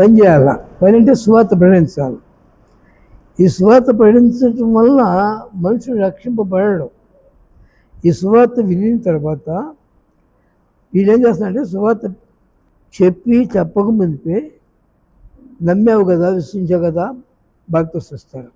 పని చేయాల? పని అంటే సువార్త ప్రకటించాలి ఈ సువార్త ప్రకటించడం వల్ల మనుషుడు రక్షింపబడడం. ఈ సువార్త వినిన తర్వాత వీళ్ళు ఏం చేస్తారంటే సువార్త చెప్పి చెప్పక ముందే నమ్మావు కదా విశ్వసించావు కదా బాప్తిస్తు ఇస్తారు.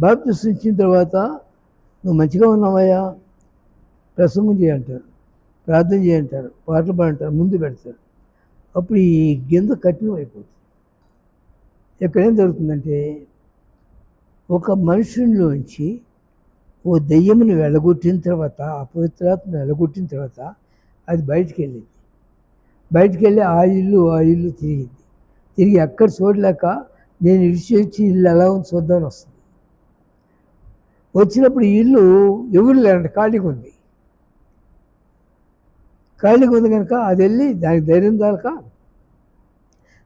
భక్తి ఇచ్చిన తర్వాత నువ్వు మంచిగా ఉన్నావయ్యా ప్రసంగం చేయంటారు ప్రార్థన చేయంటారు పాటలు పాడంటారు. ముందు పెడతారు. అప్పుడు ఈ గింజ కఠినం అయిపోతుంది ఇక్కడ ఏం జరుగుతుందంటే ఒక మనుషుల్లోంచి ఓ దెయ్యముని వెళ్ళగొట్టిన తర్వాత అపవిత్రాత్మను వెళ్ళగొట్టిన తర్వాత అది బయటికి వెళ్ళింది బయటికి వెళ్ళి ఆ ఇల్లు ఆ ఇల్లు తిరిగింది. తిరిగి ఎక్కడ చూడలేక నేను ఇడిచి ఇల్లు ఎలా ఉంది చూద్దామని వస్తుంది. వచ్చినప్పుడు ఇల్లు ఎవరు లేరంట ఖాళీగా ఉంది. ఖాళీగా ఉంది కనుక అది వెళ్ళి దానికి ధైర్యం దాక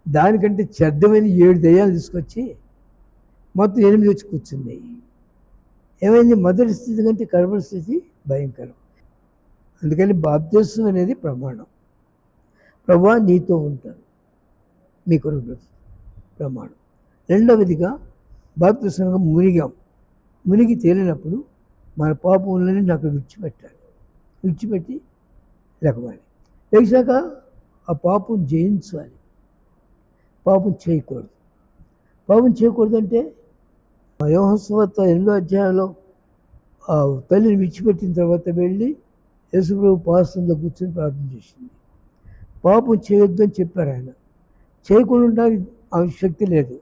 దానికంటే చెడ్డమైన ఏడు దయ్యాలు తీసుకొచ్చి మొత్తం ఎనిమిది వచ్చి కూర్చున్నాయి. ఏమైంది? మొదటి స్థితి కంటే కడపడి స్థితి భయంకరం. అందుకని బాప్తిస్వం అనేది ప్రమాణం. ప్రభా నీతో ఉంటాను. మీ కొరకు ప్రమాణం. రెండవదిగా బాప్తిస్వంగా మునిగాం. మునిగి తేలినప్పుడు మన పాపములని నాకు విడిచిపెట్టాలి. విడిచిపెట్టి లేకవాలి లేచాక ఆ పాపం జయించాలి. పాపం చేయకూడదు. పాపం చేయకూడదంటే యోహస్వత ఎనిమిదో అధ్యాయంలో ఆ తల్లిని విడిచిపెట్టిన తర్వాత వెళ్ళి యేసుప్రభు పాస్తంలో కూర్చొని ప్రార్థన చేసింది. పాపం చేయొద్దని చెప్పారు ఆయన. చేయకుండా ఉండడానికి ఆమె శక్తి లేదు.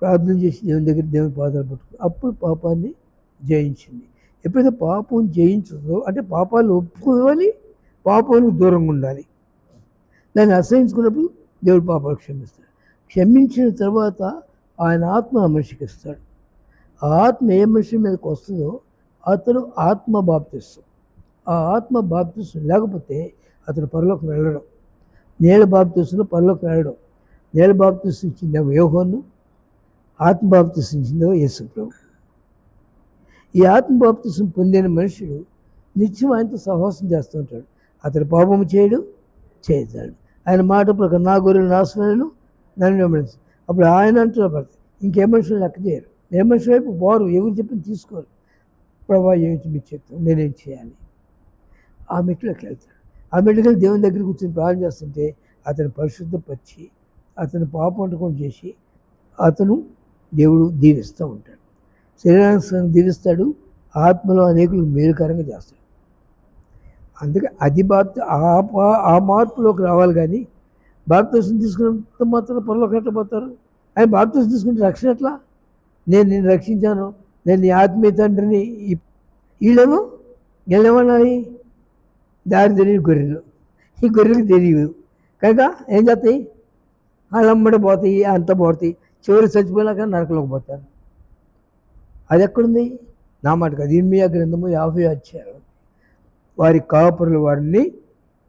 ప్రార్థన చేసి దేవుని దగ్గర దేవుని పాదాలు పట్టుకుని అప్పుడు పాపాన్ని జయించింది. ఎప్పుడైతే పాపం జయించదో అంటే పాపాలు ఒప్పుకోవాలి పాపానికి దూరంగా ఉండాలి. దాన్ని అసహించుకున్నప్పుడు దేవుడు పాపాలు క్షమిస్తాడు. క్షమించిన తర్వాత ఆయన ఆత్మ మనిషికి ఇస్తాడు ఆ ఆత్మ ఏ మనిషి మీదకి వస్తుందో అతడు ఆత్మ బాప్తిస్తాం. ఆ ఆత్మ బాప్తిస్తాం లేకపోతే అతడు పరలోకి వెళ్ళడం. నేల బాప్తిస్తున్న పరలోకి వెళ్ళడం. నేల బాప్తిస్తు యోహోను. ఆత్మ బాప్తిస్తు యేసుప్రభు ఈ ఆత్మ బాప్తిసం పొందిన మనుషుడు నిత్యం ఆయనతో సహవాసం చేస్తూ ఉంటాడు. అతడు పాపము చేయడు చేస్తాడు ఆయన మాట ప్రకారం నా గొర్రెలు నాశనను నన్ను వెంబడించు. అప్పుడు ఆయన అంటున్న పడతాయి ఇంకే మనుషులు లెక్క చేయరు. ఏ మనుషుల వైపు పోరు ఎవరు చెప్పింది తీసుకోరు. ప్రభా ఏమిటి మీరు చెప్తాం నేనేం చేయాలి? ఆ మెట్లోకి వెళ్తాడు. ఆ మెట్లకి వెళ్ళి దేవుని దగ్గర కూర్చొని ప్రార్థన చేస్తుంటే అతను పరిశుద్ధపరిచి అతను పాపం వంటకం చేసి అతను దేవుడు దీవిస్తూ ఉంటాడు. శరీరాన్ని దీవిస్తాడు ఆత్మలో అనేకులు మేలుకరంగా చేస్తాడు. అందుకే అది బాప్తి ఆ పా- ఆ మార్పులోకి రావాలి కానీ భారతదేశం తీసుకున్నంత మాత్రం పనులకు ఎట్లా పోతారు? ఆయన భారతదేశం తీసుకుంటే రక్షణ ఎట్లా? నేను నేను రక్షించాను. నేను నీ ఆత్మీయ తండ్రిని వీళ్ళేమో వీళ్ళేమన్నాయి దారి తెలియని గొర్రెలు. ఈ గొర్రెలకు తెలియదు. కనుక ఏం చేస్తాయి? వాళ్ళమ్మడి పోతాయి అంత పోతాయి. చివరి చచ్చిపోయినాక నరకలోకి పోతారు. అది ఎక్కడుంది? నా మాట కాదు. ఇర్మియా గ్రంథము యాభై వచ్చారు వారి కాపురులు వారిని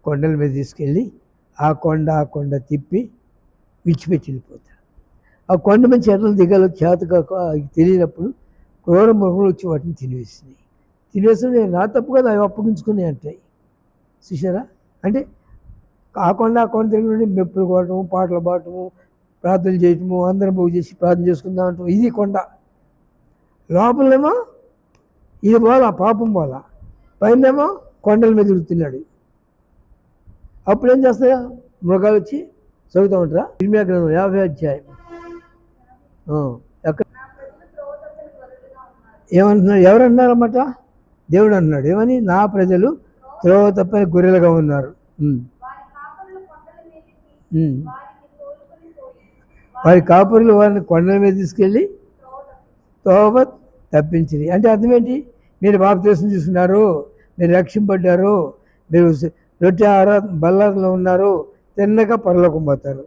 కొండల మీద తీసుకెళ్ళి ఆ కొండ ఆ కొండ తిప్పి విడిచిపెట్టి వెళ్ళిపోతారు ఆ కొండ మంచి ఎర్రలు దిగాలో చేత కాక తెలియనప్పుడు క్రూర మృగములు వచ్చి వాటిని తినేసినాయి. తినేసిన నేను నా తప్పు కదా అవి అప్పగించుకుని అంటాయి. చూసారా అంటే ఆ కొండ ఆ కొండ తిరిగి మెప్పులు కొట్టడము పాటలు పాడటము ప్రార్థనలు చేయటము అందరం బాగు చేసి ప్రార్థన చేసుకుందాం అంటాం ఇది కొండ. లోపలేమో ఇది పోలా పాపం పోలా పైనేమో కొండల మీద తిరుగుతున్నాడు. అప్పుడు ఏం చేస్తాయా? మృగాలు వచ్చి చదువుతూ ఉంటారా? ఇర్మియా గ్రంథం యాభై అధ్యాయం. ఏమంటున్నారు ఎక్కడ? ఏమంటున్నాడు ఎవరు అన్నారన్నమాట దేవుడు అన్నాడు ఏమని? నా ప్రజలు త్రోవ తప్పని గొర్రెలుగా ఉన్నారు. వారి కాపురులు వారిని కొండల మీద తీసుకెళ్ళి తోవ తప్పించింది అంటే అర్థం ఏంటి? మీరు బాప్తీసం తీసుకున్నారు మీరు రక్షింపడ్డారు మీరు రొట్టె ఆరా బల్లార్లో ఉన్నారు. తిన్నగా పరలోకం పోతారు.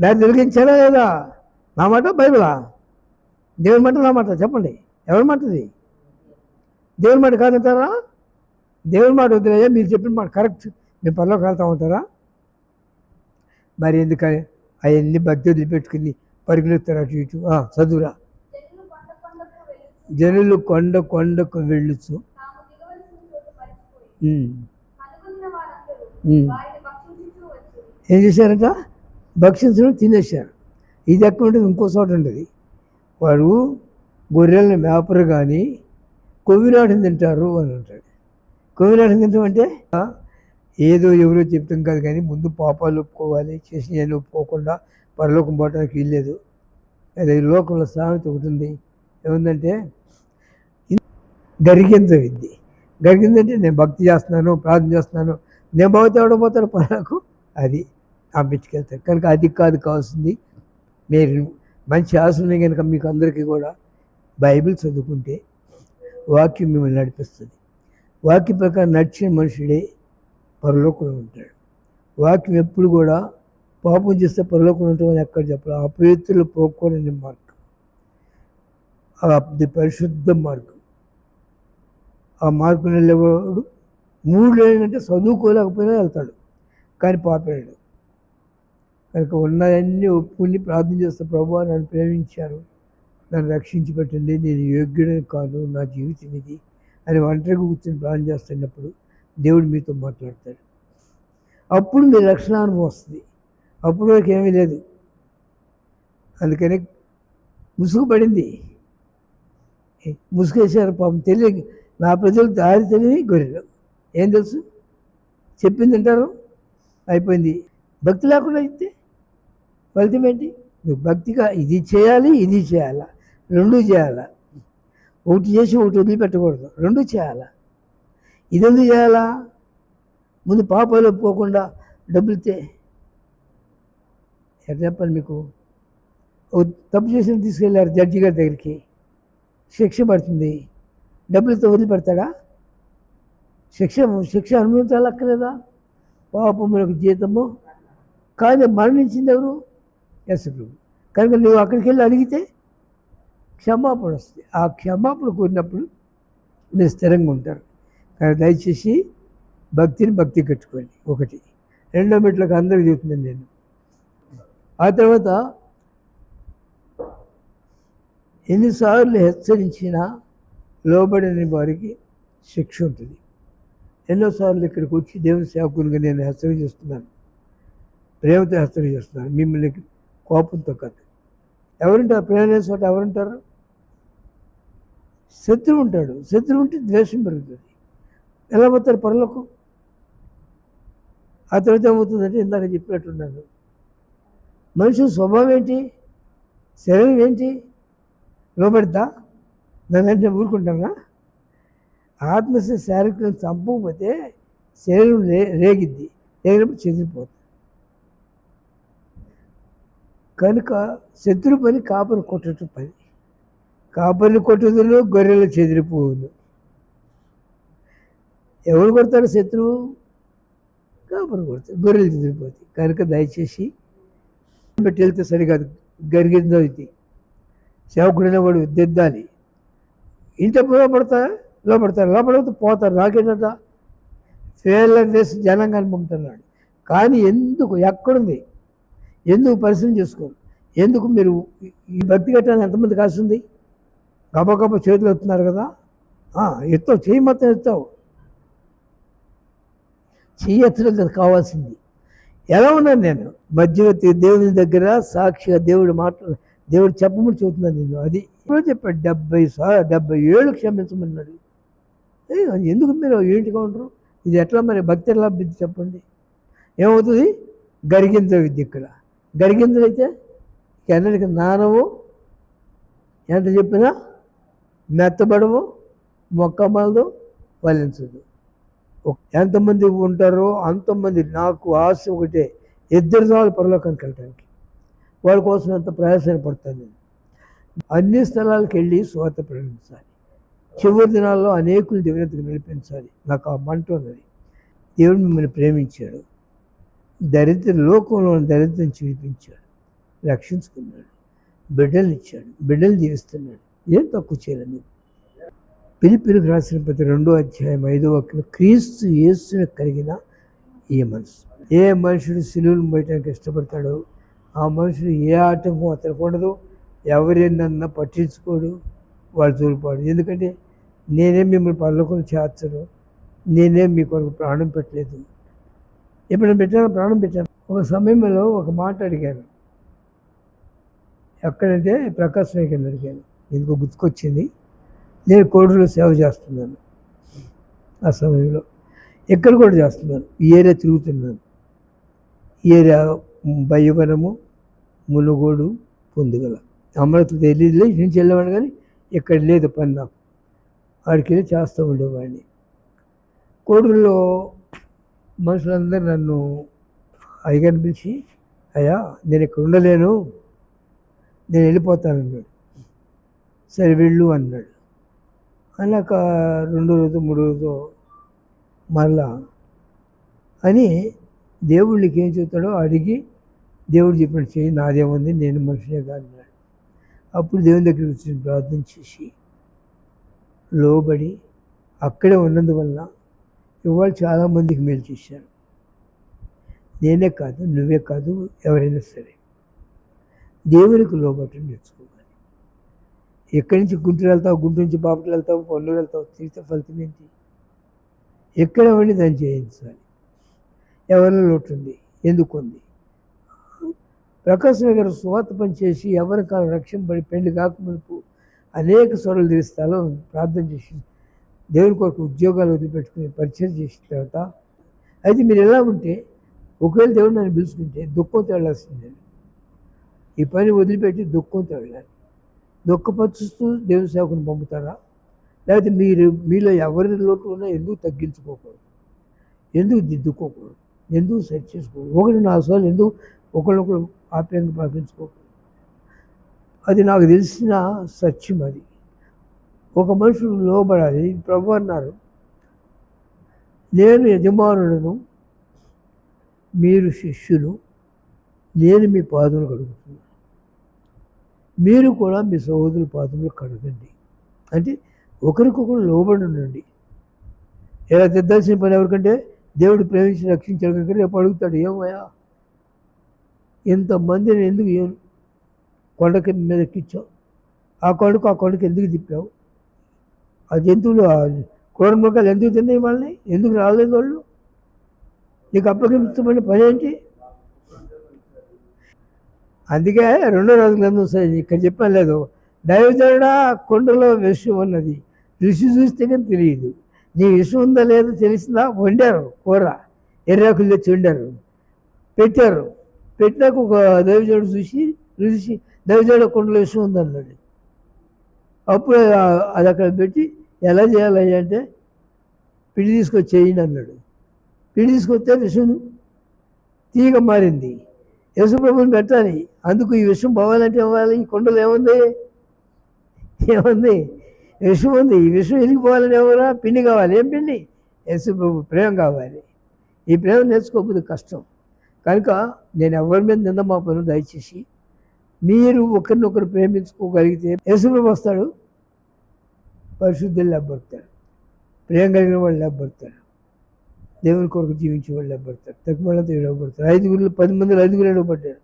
దాన్ని తొలగించారా లేదా? నా మాట బైబిలా? దేవుని మాట నా మాట చెప్పండి. ఎవరి మాటది? దేవుని మాట కాదంటారా? దేవుని మాట వద్దులయ్యా మీరు చెప్పిన మాట కరెక్ట్. మీరు పరలోకి వెళ్తా ఉంటారా? మరి ఎందుకని? అవన్నీ భక్తి వదిలిపెట్టుకుని పరుగులెత్తారు అటు ఇటు. చదువురా. జనులు కొండ కొండకు వెళ్ళుచు. ఏం చేశారంట? భక్షించడం తినేశారు. ఇది ఎక్కడ ఉంటుంది? ఇంకో చోట ఉంటుంది. వారు గొర్రెలను మేపరు కానీ కొవ్వినాటిని తింటారు అని అంటాడు. కొవ్వినాటిని తింటాం అంటే? ఆ, ఏదో ఎవరో చెప్తాం కాదు కానీ ముందు పాపాలు ఒప్పుకోవాలి చేసిన నేను ఒప్పుకోకుండా పరలోకం పోవడానికి వీల్లేదు అదే లోకంలో సామెత ఒకటి ఉంది. ఏముందంటే గరిగింత విద్య జరిగిందంటే నేను భక్తి చేస్తున్నాను ప్రార్థన చేస్తున్నాను. నేను పోతే పోతాడు? పరకు. అది ఆ కనుక అది కాదు కావాల్సింది. మీరు మంచి ఆశలు కనుక మీకు అందరికీ కూడా బైబిల్ చదువుకుంటే వాక్యం మిమ్మల్ని నడిపిస్తుంది. వాక్యం ప్రకారం నడిచిన మనుషుడే పరలోకంలో ఉంటాడు. వాక్యం ఎప్పుడు కూడా పాపం చేస్తే పరలోకంలో ఉంటామని ఎక్కడ చెప్పాలి. అపవిత్రులు పోకూడని మార్గం. అది పరిశుద్ధ మార్గం. ఆ మార్గం వెళ్ళేవాడు మూడు ఏంటంటే చదువుకోలేకపోయినా వెళ్తాడు. కానీ పాపాడు. కనుక ఉన్నాయన్నీ ఒప్పుకుని ప్రార్థన చేస్తే ప్రభు నన్ను ప్రేమించారు. నన్ను రక్షించి పెట్టండి. నేను యోగ్యుడని కాదు నా జీవితం ఇది అని ఒంటరిగా కూర్చొని ప్రార్థన చేస్తున్నప్పుడు దేవుడు మీతో మాట్లాడతాడు. అప్పుడు మీ రక్షణ అనుభవం వస్తుంది. అప్పుడు వరకు ఏమీ లేదు. అందుకని ముసుగు పడింది. ముసుగేశారు పాపం. తెలియ నా ప్రజలు దారి తెలివి గొర్రెలు. ఏం తెలుసు? చెప్పింది అంటారు అయిపోయింది. భక్తి లేకుండా అయితే ఫలితం ఏంటి? నువ్వు భక్తిగా ఇది చేయాలి ఇది చేయాలా? రెండు చేయాలా. ఒకటి చేసి ఒకటి వదిలిపెట్టకూడదు. రెండు చేయాలా. ఇది ఎందుకు చేయాలా? ముందు పాపాలు ఒప్పుకోకుండా డబ్బులితే ఎట్లా చెప్పాలి మీకు? తప్పు చేసిన తీసుకెళ్ళారు జడ్జి గారి దగ్గరికి. శిక్ష పడుతుంది. డబ్బులతో వదిలిపెడతాడా? శిక్ష శిక్ష అనుభవించాలక్కర్లేదా? పాపములకు జీతము కానీ మరణించింది ఎవరు? ఎస్ కనుక నువ్వు అక్కడికి వెళ్ళి అడిగితే క్షమాపణ వస్తుంది. ఆ క్షమాపణ కోరినప్పుడు మీరు స్థిరంగా ఉంటారు. కానీ దయచేసి భక్తిని భక్తి కట్టుకోండి ఒకటి. రెండో మెట్లకు అందరికీ చెబుతున్నాను నేను. ఆ తర్వాత ఎన్నిసార్లు హెచ్చరించినా లోబడని వారికి శిక్ష ఉంటుంది. ఎన్నోసార్లు ఇక్కడికి వచ్చి దేవుని సేవకునిగా నేను హెచ్చరిక చేస్తున్నాను. ప్రేమతో హెచ్చరిక చేస్తున్నాను. మిమ్మల్ని కోపంతో కాదు. ఎవరుంటారు? ప్రేమ లేని ఎవరుంటారు? శత్రువు ఉంటాడు. శత్రువు ఉంటే ద్వేషం పెరుగుతుంది. ఎలా పోతారు పనులకు ఆ తర్వాత ఏమవుతుందంటే ఇందాక చెప్పినట్టున్నాను. మనిషి స్వభావం ఏంటి? శరీరం ఏంటి? లోబడతా? నన్ను అంటే ఊరుకుంటానా ఆత్మశ శారీరకం చంపకపోతే శరీరం రే రేగిద్ది. రేగినప్పుడు చెదిరిపోతుంది కనుక శత్రు పని కాపరి కొట్టడం పని. కాపరిని కొట్టుదలు గొర్రెలు చెదిరిపోవును. ఎవరు కొడతారు శత్రువు? కాపరి కొడతారు గొర్రెలు చెదిరిపోతాయి. కనుక దయచేసి పెట్టి వెళ్తే సరికాదు. గరిగిందో ఇది. సేవకుడైన వాడు దిద్దాలి. ఇంత లోపడతా లోపడతారు లోపడితే? పోతారు నాకేంటంట ఫెయిల్ చేసి జనం పంపుతున్నాడు కానీ ఎందుకు? ఎక్కడుంది? ఎందుకు పరిశీలన చేసుకోరు? ఎందుకు మీరు ఈ భక్తి కట్టాలని ఎంతమంది కాస్తుంది గబ గబ చేతులు ఎత్తున్నారు కదా? ఎత్తావు. చెయ్యి మొత్తం ఎత్తావు. చెయ్యి ఎత్తడం కదా కావాల్సింది. ఎలా ఉన్నాను నేను? మధ్యవర్తి దేవుని దగ్గర సాక్షిగా దేవుడు మాట్లా దేవుడు చెప్పమని చెబుతున్నాను నేను. అది ఎప్పుడో చెప్పాడు డెబ్బై సా డెబ్బై ఏళ్ళు క్షమించమన్నాడు. ఎందుకు మీరు ఏంటిగా ఉంటారు ఇది ఎట్లా మరి భక్తి ఎలా చెప్పండి. ఏమవుతుంది? గరిగింజ విద్య ఇక్కడ. గరిగింజలు అయితే ఎన్నటికి నానవు. ఎంత చెప్పినా మెత్తబడవు మొక్కమలదు ఫలించదు ఎంతమంది ఉంటారో అంతమంది నాకు ఆశ ఒకటే. ఇద్దరు సార్లు పరలోకానికి వెళ్ళటానికి. వాళ్ళ కోసం ఎంత ప్రయాసన పడతాను నేను. అన్ని స్థలాలకు వెళ్ళి స్వాత ప్రకటించాలి. చివరి దినాల్లో అనేకులు దివ్యతకు నడిపించాలి. నాకు ఆ మంట ఉన్నది. దేవుడు మిమ్మల్ని ప్రేమించాడు. దరిద్ర లోకంలో దరిద్రం చూపించాడు రక్షించుకున్నాడు. బిడ్డలు ఇచ్చాడు. బిడ్డలు జీవిస్తున్నాడు. ఏం తక్కువ చేయలేదు పిలిపిలికి రాసిన ప్రతి రెండో అధ్యాయం ఐదో ఒకటి క్రీస్తు యేసును కలిగిన ఈ మనసు ఏ మనుషుడు సిలువులు పోయటానికి ఇష్టపడతాడో ఆ మనుషుడు ఏ ఆటంకం అతనికి ఉండదు ఎవరేనన్నా పట్టించుకోడు వాళ్ళు తోలిపాడు ఎందుకంటే నేనేం మిమ్మల్ని పనులకు చేర్చను నేనేం మీ కొరకు ప్రాణం పెట్టలేదు. ఎప్పుడైనా పెట్టాను ప్రాణం పెట్టాను. ఒక సమయంలో ఒక మాట అడిగాను. ఎక్కడంటే ప్రకాశ్ నాయకుని అడిగాను. ఎందుకో గుర్తుకొచ్చింది. నేను కోడూరులో సేవ చేస్తున్నాను. ఆ సమయంలో ఎక్కడ కూడా చేస్తున్నాను. ఈ ఏరియా తిరుగుతున్నాను. ఈ ఏరియా బయ్యవనము మునుగోడు పొందుగల. అమృత తెలియదులే ఇటు నుంచి వెళ్ళేవాడిని కానీ ఇక్కడ లేదు పని నాకు. వాడికి వెళ్ళి చేస్తూ ఉండేవాడిని. కోడూరులో మనుషులందరూ నన్ను అయ్యగారిని పిలిచి అయ్యా నేను ఇక్కడ ఉండలేను నేను వెళ్ళిపోతానన్నాడు. సరే వెళ్ళు అన్నాడు. అన్నాక రెండో రోజు మూడో రోజు మరలా అని దేవుళ్ళకి ఏం చెప్తాడో అడిగి దేవుడు చెప్పిన చేయి నాదేముంది నేను మనిషినే కాదు అప్పుడు దేవుని దగ్గర కూర్చొని ప్రార్థన చేసి లోబడి అక్కడే ఉన్నందువల్ల ఇవాళ చాలామందికి మేలు చేశాను నేనే కాదు నువ్వే కాదు ఎవరైనా సరే. దేవునికి లోబట్టి నేర్చుకోవాలి. ఎక్కడి నుంచి గుంటూరు వెళ్తావు గుంటూరు నుంచి బాపట్లు వెళ్తావు పొన్నూరు వెళ్తావు తీర్థ ఫలితం ఏంటి? ఎక్కడ ఉండి దాన్ని చేయించాలి. ఎవరిలో లోటు ఉంది? ఎందుకు ఉంది? ప్రకాశ్ నగర్ సువాత పనిచేసి చేసి ఎవరి కాలం పెళ్ళి కాకముందు అనేక స్వరాలు తీరుస్తాలో ప్రార్థన చేసి దేవుని కొరకు ఉద్యోగాలు వదిలిపెట్టుకుని పరిచయం చేసిన తర్వాత అయితే మీరు ఎలా ఉంటే ఒకవేళ దేవుడు నన్ను పిలుచుకుంటే దుఃఖంతో వెళ్ళాల్సిందే. ఈ పని వదిలిపెట్టి దుఃఖంతో వెళ్ళాలి. దుఃఖపరుస్తూ దేవుని సేవకుని పంపుతారా? లేకపోతే మీరు మీలో ఎవరి లోటు ఉన్నా ఎందుకు తగ్గించుకోకూడదు? ఎందుకు దిద్దుకోకూడదు? ఎందుకు సెట్ చేసుకోకూడదు? ఒకటి నా సార్లు ఎందుకు ఒకళ్ళొకరు ఆప్యంగా పాటించుకోకూడదు అది నాకు తెలిసిన సత్యం అది. ఒక మనుషుడు లోబడాలి. ప్రభు అన్నారు నేను యజమానులను మీరు శిష్యులు నేను మీ పాదములు కడుగుతున్నాను. మీరు కూడా మీ సహోదరుల పాదములు కడగండి. అంటే ఒకరికొకరు లోబడి ఉండండి. ఎలా తెద్దాల్సిన పని ఎవరికంటే దేవుడు ప్రేమించి రక్షించాడు కనుక రేపు అడుగుతాడు ఏమయ్యా? ఇంతమందిని ఎందుకు కొండకి మీద ఎక్కించావు ఆ కొండకు ఆ కొండకి ఎందుకు తిప్పావు? ఆ జంతువులు ఆ క్రూర మృగాలు ఎందుకు తిన్నాయి వాళ్ళని ఎందుకు రాలేదు వాళ్ళు? నీకు అప్పగించమని పని ఏంటి? అందుకే రెండో రోజు గ్రంథం సరే ఇక్కడ చెప్పాను లేదు. దైవజనుడా కొండలో విషయం ఉన్నది. రుచి చూస్తే కానీ తెలియదు. నీ విషయం ఉందా లేదో తెలిసిందా? వండారు కూర. ఎర్రాకులు తెచ్చి వండారు. పెట్టారు. పెట్టినాక ఒక దేవజోడు చూసి రుచి దేవజోడ కుండలు విషయం ఉందన్నాడు. అప్పుడు అది అక్కడ పెట్టి ఎలా చేయాలి అంటే పిండి తీసుకొచ్చి చేయండి అన్నాడు. పిండి తీసుకొస్తే విషయం తీగ మారింది. యేసుప్రభుని పెట్టాలి. అందుకు ఈ విషయం పోవాలంటే ఇవ్వాలి ఈ కొండలు ఏముంది? ఏముంది? విషయం ఉంది. ఈ విషయం వెళ్ళిపోవాలని ఎవరా? పిండి కావాలి. ఏం పిండి యేసుప్రభు ప్రేమ కావాలి. ఈ ప్రేమ నేర్చుకోకపోతే కష్టం. కనుక నేను ఎవరి మీద నింద మా దయచేసి మీరు ఒకరినొకరు ప్రేమించుకోగలిగితే యేసుప్రభు వస్తాడు. పరిశుద్ధులు లేపడతారు ప్రేమ కలిగిన వాళ్ళు లేపడతారు దేవుని కొరకు జీవించే వాళ్ళు లేపడతారు తక్కువ ఇవ్వబడతారు ఐదుగురు పది మందిలో ఐదుగురు ఇవ్వబడ్డారు